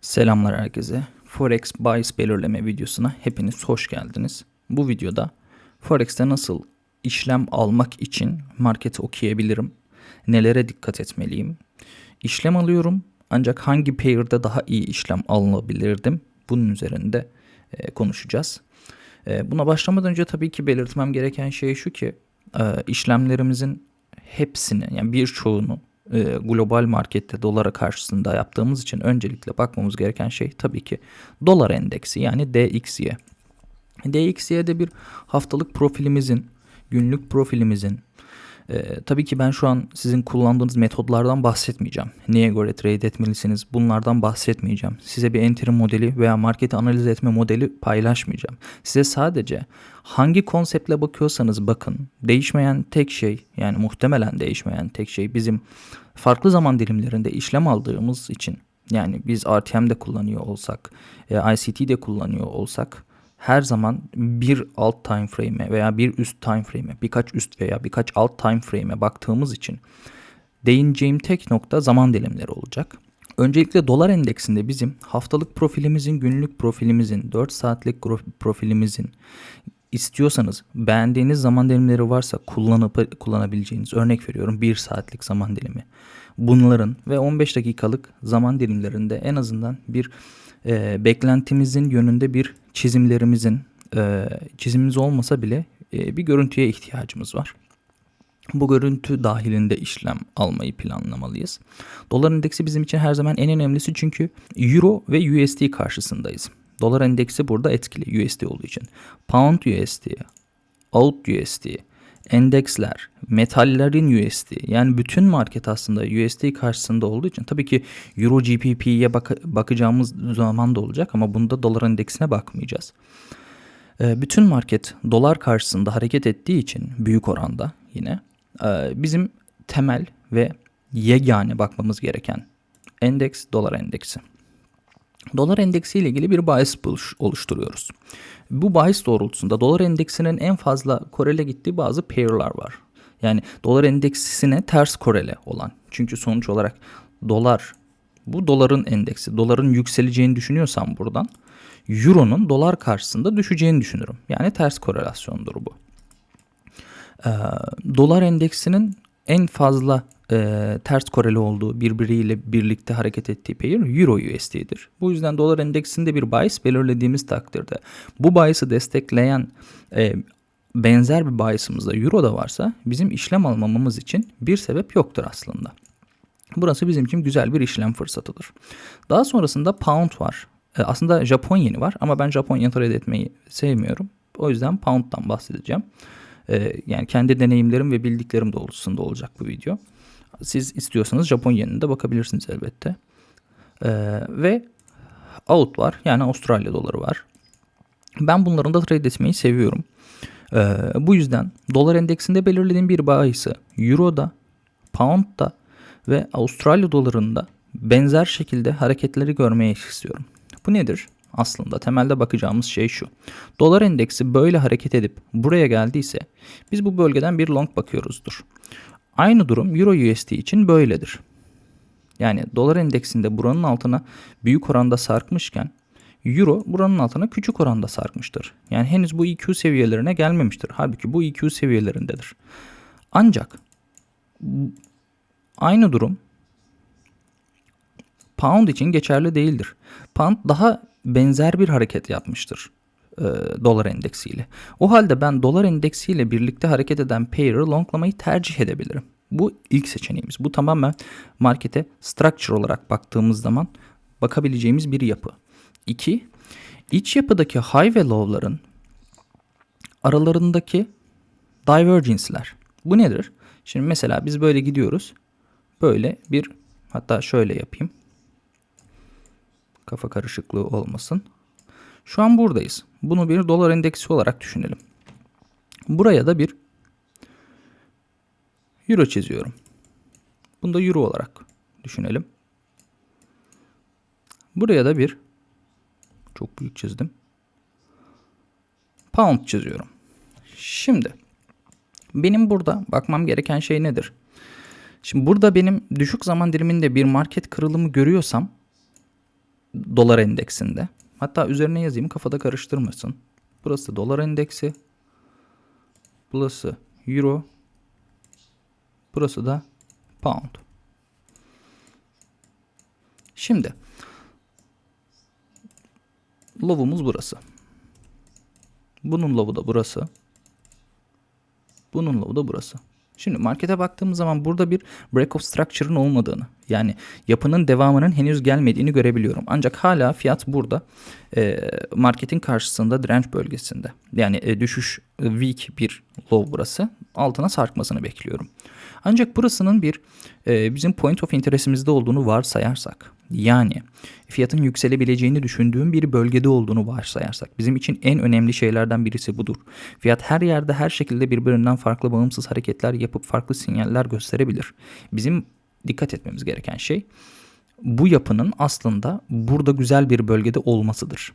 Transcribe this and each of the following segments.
Selamlar herkese. Forex Bias belirleme videosuna hepiniz hoş geldiniz. Bu videoda Forex'te nasıl işlem almak için marketi okuyabilirim, nelere dikkat etmeliyim, işlem alıyorum ancak hangi pair'da daha iyi işlem alınabilirdim bunun üzerinde e, konuşacağız. E, buna başlamadan önce tabii ki belirtmem gereken şey şu ki e, işlemlerimizin hepsini yani birçoğunu e, global markette dolara karşısında yaptığımız için öncelikle bakmamız gereken şey tabii ki dolar endeksi yani DXY. DXY'de bir haftalık profilimizin, günlük profilimizin, e, tabii ki ben şu an sizin kullandığınız metodlardan bahsetmeyeceğim. Neye göre trade etmelisiniz bunlardan bahsetmeyeceğim. Size bir entry modeli veya marketi analiz etme modeli paylaşmayacağım. Size sadece hangi konseptle bakıyorsanız bakın değişmeyen tek şey yani muhtemelen değişmeyen tek şey bizim farklı zaman dilimlerinde işlem aldığımız için yani biz RTM'de kullanıyor olsak, e, ICT'de kullanıyor olsak her zaman bir alt time frame'e veya bir üst time frame'e, birkaç üst veya birkaç alt time frame'e baktığımız için değineceğim tek nokta zaman dilimleri olacak. Öncelikle dolar endeksinde bizim haftalık profilimizin, günlük profilimizin, 4 saatlik profilimizin istiyorsanız beğendiğiniz zaman dilimleri varsa kullanıp kullanabileceğiniz örnek veriyorum 1 saatlik zaman dilimi. Bunların ve 15 dakikalık zaman dilimlerinde en azından bir e, beklentimizin yönünde bir çizimlerimizin e, çizimimiz olmasa bile e, bir görüntüye ihtiyacımız var. Bu görüntü dahilinde işlem almayı planlamalıyız. Dolar endeksi bizim için her zaman en önemlisi çünkü Euro ve USD karşısındayız. Dolar endeksi burada etkili USD olduğu için. Pound USD, Out USD, endeksler, metallerin USD yani bütün market aslında USD karşısında olduğu için tabii ki Euro GBP'ye bak bakacağımız zaman da olacak ama bunda dolar endeksine bakmayacağız. Ee, bütün market dolar karşısında hareket ettiği için büyük oranda yine e, bizim temel ve yegane bakmamız gereken endeks dolar endeksi. Dolar endeksi ile ilgili bir bahis oluşturuyoruz. Bu bahis doğrultusunda dolar endeksinin en fazla korele gittiği bazı pair'lar var. Yani dolar endeksine ters korele olan. Çünkü sonuç olarak dolar bu doların endeksi. Doların yükseleceğini düşünüyorsam buradan euronun dolar karşısında düşeceğini düşünürüm. Yani ters korelasyondur bu. Ee, dolar endeksinin en fazla e, ters koreli olduğu birbiriyle birlikte hareket ettiği pair Euro USD'dir. Bu yüzden dolar endeksinde bir bahis belirlediğimiz takdirde bu bahisi destekleyen e, benzer bir bahisimiz Euro da varsa bizim işlem almamamız için bir sebep yoktur aslında. Burası bizim için güzel bir işlem fırsatıdır. Daha sonrasında Pound var. E, aslında Japon yeni var ama ben Japon yeni etmeyi sevmiyorum. O yüzden Pound'dan bahsedeceğim. E, yani kendi deneyimlerim ve bildiklerim doğrultusunda olacak bu video. Siz istiyorsanız Japon yeninde bakabilirsiniz elbette. Ee, ve out var yani Avustralya doları var. Ben bunların da trade etmeyi seviyorum. Ee, bu yüzden dolar endeksinde belirlediğim bir bahisi Euro'da, Pound'da ve Avustralya dolarında benzer şekilde hareketleri görmeye istiyorum. Bu nedir? Aslında temelde bakacağımız şey şu. Dolar endeksi böyle hareket edip buraya geldiyse biz bu bölgeden bir long bakıyoruzdur. Aynı durum Euro USD için böyledir. Yani dolar endeksinde buranın altına büyük oranda sarkmışken Euro buranın altına küçük oranda sarkmıştır. Yani henüz bu EQ seviyelerine gelmemiştir. Halbuki bu EQ seviyelerindedir. Ancak aynı durum Pound için geçerli değildir. Pound daha benzer bir hareket yapmıştır e, dolar endeksiyle. O halde ben dolar endeksiyle birlikte hareket eden pair'ı longlamayı tercih edebilirim. Bu ilk seçeneğimiz. Bu tamamen markete structure olarak baktığımız zaman bakabileceğimiz bir yapı. İki, iç yapıdaki high ve low'ların aralarındaki divergence'ler. Bu nedir? Şimdi mesela biz böyle gidiyoruz. Böyle bir hatta şöyle yapayım. Kafa karışıklığı olmasın. Şu an buradayız. Bunu bir dolar endeksi olarak düşünelim. Buraya da bir euro çiziyorum. Bunu da euro olarak düşünelim. Buraya da bir çok büyük çizdim. Pound çiziyorum. Şimdi benim burada bakmam gereken şey nedir? Şimdi burada benim düşük zaman diliminde bir market kırılımı görüyorsam dolar endeksinde. Hatta üzerine yazayım kafada karıştırmasın. Burası dolar endeksi. Burası euro. Burası da pound. Şimdi low'umuz burası. Bunun low'u da burası. Bunun low'u da burası. Şimdi markete baktığımız zaman burada bir break of structure'ın olmadığını yani yapının devamının henüz gelmediğini görebiliyorum. Ancak hala fiyat burada e, marketin karşısında direnç bölgesinde. Yani e, düşüş e, weak bir low burası. Altına sarkmasını bekliyorum. Ancak burasının bir e, bizim point of interest'imizde olduğunu varsayarsak yani fiyatın yükselebileceğini düşündüğüm bir bölgede olduğunu varsayarsak bizim için en önemli şeylerden birisi budur. Fiyat her yerde her şekilde birbirinden farklı bağımsız hareketler yapıp farklı sinyaller gösterebilir. Bizim dikkat etmemiz gereken şey bu yapının aslında burada güzel bir bölgede olmasıdır.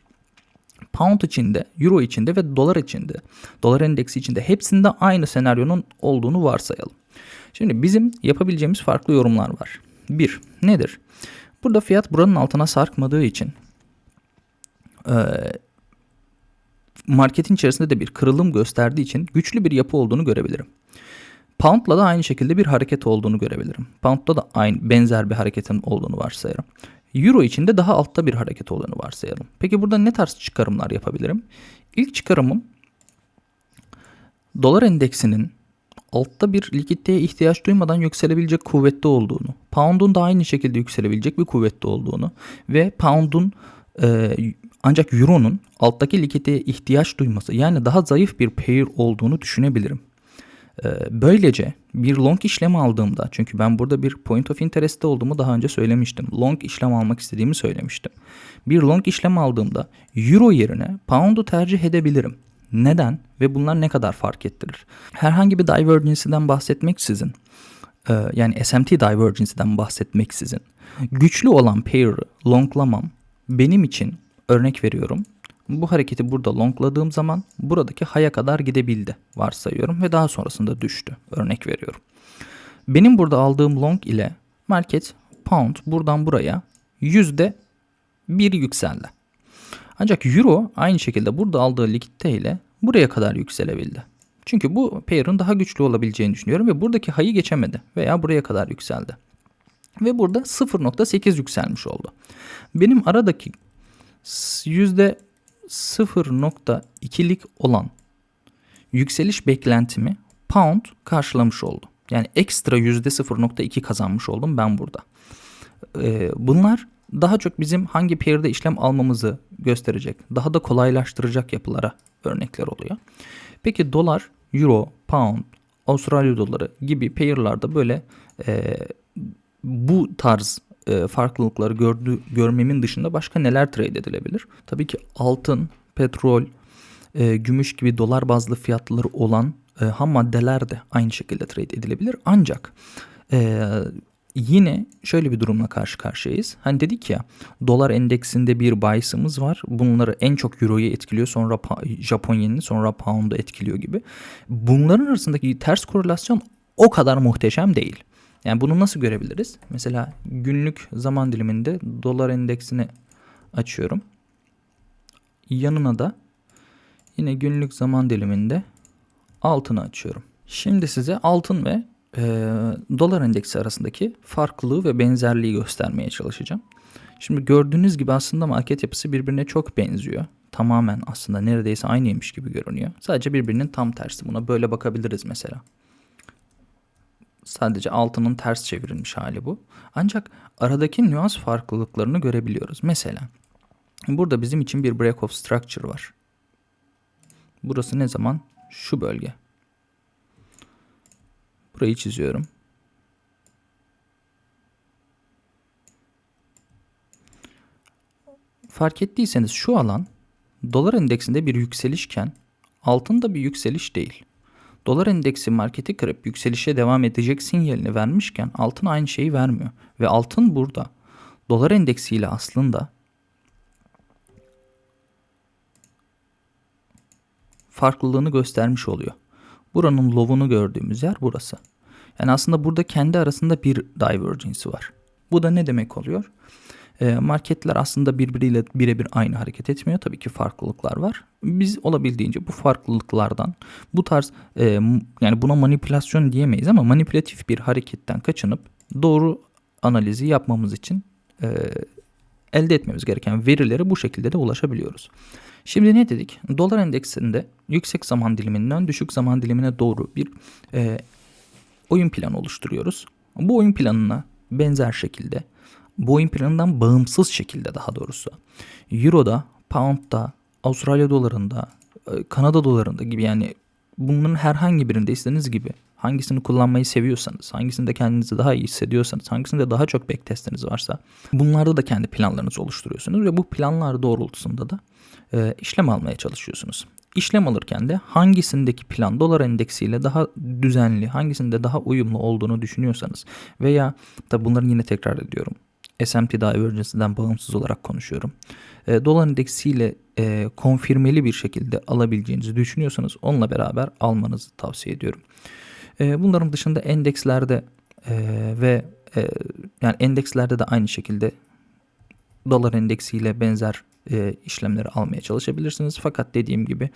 Pound içinde, Euro içinde ve dolar içinde, dolar endeksi içinde hepsinde aynı senaryonun olduğunu varsayalım. Şimdi bizim yapabileceğimiz farklı yorumlar var. Bir, nedir? Burada fiyat buranın altına sarkmadığı için e, marketin içerisinde de bir kırılım gösterdiği için güçlü bir yapı olduğunu görebilirim. Pound'la da aynı şekilde bir hareket olduğunu görebilirim. Pound'da da aynı benzer bir hareketin olduğunu varsayarım. Euro için de daha altta bir hareket olduğunu varsayalım. Peki burada ne tarz çıkarımlar yapabilirim? İlk çıkarımım dolar endeksinin altta bir likiditeye ihtiyaç duymadan yükselebilecek kuvvette olduğunu, pound'un da aynı şekilde yükselebilecek bir kuvvette olduğunu ve pound'un e, ancak euronun alttaki likiditeye ihtiyaç duyması yani daha zayıf bir pair olduğunu düşünebilirim. E, böylece bir long işlem aldığımda çünkü ben burada bir point of interest'te olduğumu daha önce söylemiştim. Long işlem almak istediğimi söylemiştim. Bir long işlem aldığımda euro yerine pound'u tercih edebilirim. Neden ve bunlar ne kadar fark ettirir? Herhangi bir divergence'den bahsetmeksizin e, yani SMT divergence'den bahsetmeksizin güçlü olan pair'ı longlamam benim için örnek veriyorum. Bu hareketi burada longladığım zaman buradaki haya kadar gidebildi varsayıyorum ve daha sonrasında düştü. Örnek veriyorum. Benim burada aldığım long ile market pound buradan buraya yüzde bir yükseldi. Ancak euro aynı şekilde burada aldığı likitte ile buraya kadar yükselebildi. Çünkü bu pair'ın daha güçlü olabileceğini düşünüyorum ve buradaki hayı geçemedi veya buraya kadar yükseldi. Ve burada 0.8 yükselmiş oldu. Benim aradaki %0.2'lik olan yükseliş beklentimi pound karşılamış oldu. Yani ekstra %0.2 kazanmış oldum ben burada. Ee, bunlar daha çok bizim hangi pair'de işlem almamızı gösterecek, daha da kolaylaştıracak yapılara örnekler oluyor. Peki dolar, euro, pound, Avustralya doları gibi pair'larda böyle e, bu tarz e, farklılıkları gördü, görmemin dışında başka neler trade edilebilir? Tabii ki altın, petrol, e, gümüş gibi dolar bazlı fiyatları olan e, ham maddeler de aynı şekilde trade edilebilir. Ancak e, yine şöyle bir durumla karşı karşıyayız. Hani dedik ya dolar endeksinde bir bias'ımız var. Bunları en çok euroyu etkiliyor sonra Japon yenini sonra pound'u etkiliyor gibi. Bunların arasındaki ters korelasyon o kadar muhteşem değil. Yani bunu nasıl görebiliriz? Mesela günlük zaman diliminde dolar endeksini açıyorum. Yanına da yine günlük zaman diliminde altını açıyorum. Şimdi size altın ve e, dolar endeksi arasındaki farklılığı ve benzerliği göstermeye çalışacağım. Şimdi gördüğünüz gibi aslında market yapısı birbirine çok benziyor. Tamamen aslında neredeyse aynıymış gibi görünüyor. Sadece birbirinin tam tersi. Buna böyle bakabiliriz mesela. Sadece altının ters çevrilmiş hali bu. Ancak aradaki nüans farklılıklarını görebiliyoruz. Mesela burada bizim için bir break of structure var. Burası ne zaman? Şu bölge. Burayı çiziyorum. Fark ettiyseniz şu alan dolar endeksinde bir yükselişken altında bir yükseliş değil. Dolar endeksi marketi kırıp yükselişe devam edecek sinyalini vermişken altın aynı şeyi vermiyor. Ve altın burada dolar endeksiyle aslında farklılığını göstermiş oluyor. Buranın low'unu gördüğümüz yer burası. Yani aslında burada kendi arasında bir divergence var. Bu da ne demek oluyor? E, marketler aslında birbiriyle birebir aynı hareket etmiyor. Tabii ki farklılıklar var. Biz olabildiğince bu farklılıklardan bu tarz e, yani buna manipülasyon diyemeyiz ama manipülatif bir hareketten kaçınıp doğru analizi yapmamız için e, elde etmemiz gereken verilere bu şekilde de ulaşabiliyoruz. Şimdi ne dedik? Dolar endeksinde yüksek zaman diliminden düşük zaman dilimine doğru bir e, oyun planı oluşturuyoruz. Bu oyun planına benzer şekilde, bu oyun planından bağımsız şekilde daha doğrusu Euro'da, Pound'da, Avustralya dolarında, e, Kanada dolarında gibi yani bunların herhangi birinde istediğiniz gibi hangisini kullanmayı seviyorsanız, hangisinde kendinizi daha iyi hissediyorsanız, hangisinde daha çok backtestiniz varsa bunlarda da kendi planlarınızı oluşturuyorsunuz ve bu planlar doğrultusunda da e, işlem almaya çalışıyorsunuz. İşlem alırken de hangisindeki plan dolar endeksiyle daha düzenli, hangisinde daha uyumlu olduğunu düşünüyorsanız veya da bunların yine tekrar ediyorum. SMT Divergence'den bağımsız olarak konuşuyorum. E, dolar endeksiyle e, konfirmeli bir şekilde alabileceğinizi düşünüyorsanız onunla beraber almanızı tavsiye ediyorum. E, bunların dışında endekslerde e, ve e, yani endekslerde de aynı şekilde dolar endeksiyle benzer e, işlemleri almaya çalışabilirsiniz. Fakat dediğim gibi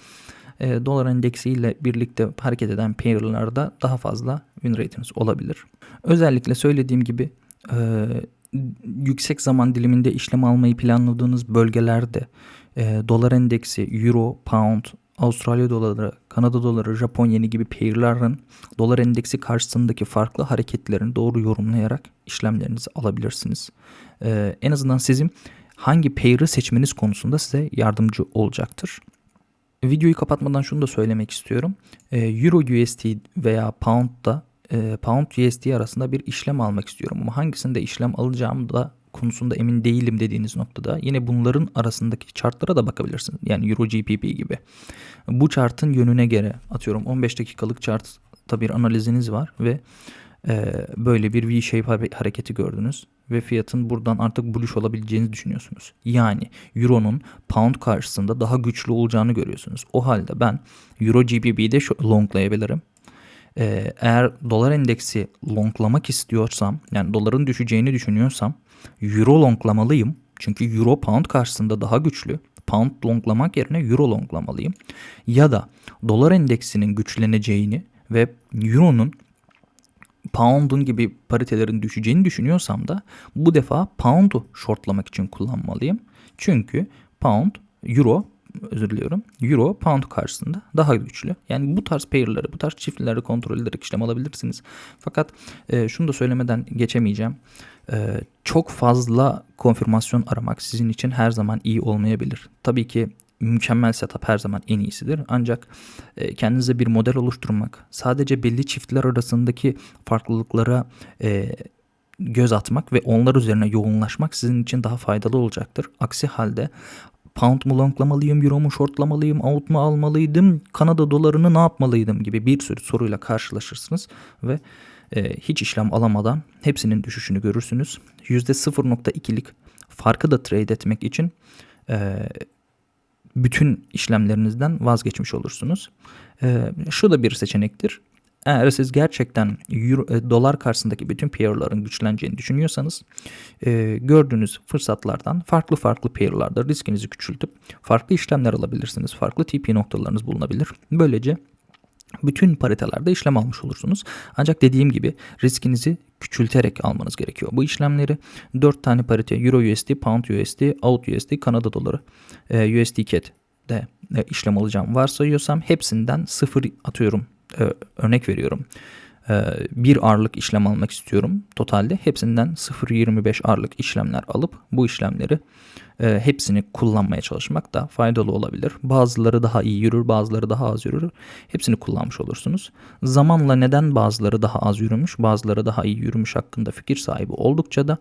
dolar endeksiyle birlikte hareket eden pair'larda daha fazla win rate'iniz olabilir. Özellikle söylediğim gibi yüksek zaman diliminde işlem almayı planladığınız bölgelerde dolar endeksi, euro, pound, Avustralya doları, Kanada doları, Japon yeni gibi pair'ların dolar endeksi karşısındaki farklı hareketlerini doğru yorumlayarak işlemlerinizi alabilirsiniz. Ee, en azından sizin hangi pair'ı seçmeniz konusunda size yardımcı olacaktır. Videoyu kapatmadan şunu da söylemek istiyorum. Ee, Euro USD veya Pound'da e, Pound USD arasında bir işlem almak istiyorum ama hangisinde işlem alacağım da konusunda emin değilim dediğiniz noktada yine bunların arasındaki chartlara da bakabilirsiniz. Yani Euro GPP gibi. Bu chartın yönüne göre atıyorum 15 dakikalık chartta bir analiziniz var ve e, böyle bir V-shape hareketi gördünüz ve fiyatın buradan artık bullish olabileceğini düşünüyorsunuz. Yani Euro'nun pound karşısında daha güçlü olacağını görüyorsunuz. O halde ben Euro GBP'de longlayabilirim. Ee, eğer dolar endeksi longlamak istiyorsam yani doların düşeceğini düşünüyorsam Euro longlamalıyım. Çünkü Euro pound karşısında daha güçlü. Pound longlamak yerine Euro longlamalıyım. Ya da dolar endeksinin güçleneceğini ve Euro'nun Pound'un gibi paritelerin düşeceğini düşünüyorsam da bu defa Pound'u shortlamak için kullanmalıyım. Çünkü Pound, Euro özür diliyorum. Euro pound karşısında daha güçlü. Yani bu tarz pair'ları, bu tarz çiftleri kontrol ederek işlem alabilirsiniz. Fakat e, şunu da söylemeden geçemeyeceğim. E, çok fazla konfirmasyon aramak sizin için her zaman iyi olmayabilir. Tabii ki mükemmel setup her zaman en iyisidir. Ancak e, kendinize bir model oluşturmak, sadece belli çiftler arasındaki farklılıklara e, göz atmak ve onlar üzerine yoğunlaşmak sizin için daha faydalı olacaktır. Aksi halde pound mu longlamalıyım, euro mu shortlamalıyım, out mu almalıydım, Kanada dolarını ne yapmalıydım gibi bir sürü soruyla karşılaşırsınız ve e, hiç işlem alamadan hepsinin düşüşünü görürsünüz. %0.2'lik farkı da trade etmek için e, bütün işlemlerinizden vazgeçmiş olursunuz. E, şu da bir seçenektir. Eğer siz gerçekten euro, dolar karşısındaki bütün pair'ların güçleneceğini düşünüyorsanız e, gördüğünüz fırsatlardan farklı farklı pair'larda riskinizi küçültüp farklı işlemler alabilirsiniz. Farklı TP noktalarınız bulunabilir. Böylece bütün paritelerde işlem almış olursunuz. Ancak dediğim gibi riskinizi küçülterek almanız gerekiyor. Bu işlemleri 4 tane parite Euro USD, Pound USD, Out USD, Kanada doları, e, USD CAD de e, işlem alacağım varsayıyorsam hepsinden sıfır atıyorum e, örnek veriyorum. E, bir ağırlık işlem almak istiyorum totalde. Hepsinden 0.25 ağırlık işlemler alıp bu işlemleri e, hepsini kullanmaya çalışmak da faydalı olabilir. Bazıları daha iyi yürür, bazıları daha az yürür. Hepsini kullanmış olursunuz. Zamanla neden bazıları daha az yürümüş, bazıları daha iyi yürümüş hakkında fikir sahibi oldukça da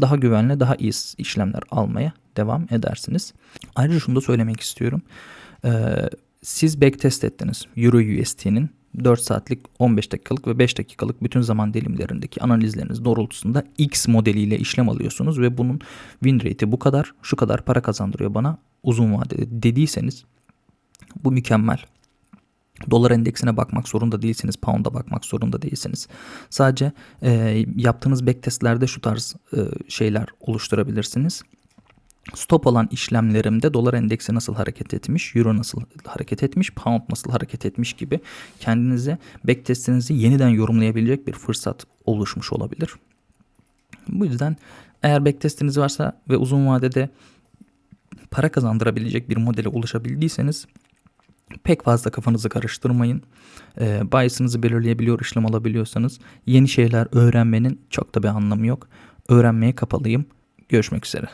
daha güvenli, daha iyi işlemler almaya devam edersiniz. Ayrıca şunu da söylemek istiyorum. Ee, siz backtest ettiniz Euro USD'nin 4 saatlik, 15 dakikalık ve 5 dakikalık bütün zaman dilimlerindeki analizleriniz doğrultusunda X modeliyle işlem alıyorsunuz ve bunun win rate'i bu kadar, şu kadar para kazandırıyor bana uzun vadede dediyseniz bu mükemmel. Dolar endeksine bakmak zorunda değilsiniz. Pound'a bakmak zorunda değilsiniz. Sadece e, yaptığınız backtestlerde şu tarz e, şeyler oluşturabilirsiniz. Stop olan işlemlerimde dolar endeksi nasıl hareket etmiş, euro nasıl hareket etmiş, pound nasıl hareket etmiş gibi kendinize backtestinizi yeniden yorumlayabilecek bir fırsat oluşmuş olabilir. Bu yüzden eğer backtestiniz varsa ve uzun vadede para kazandırabilecek bir modele ulaşabildiyseniz pek fazla kafanızı karıştırmayın. E, bias'ınızı belirleyebiliyor, işlem alabiliyorsanız yeni şeyler öğrenmenin çok da bir anlamı yok. Öğrenmeye kapalıyım. Görüşmek üzere.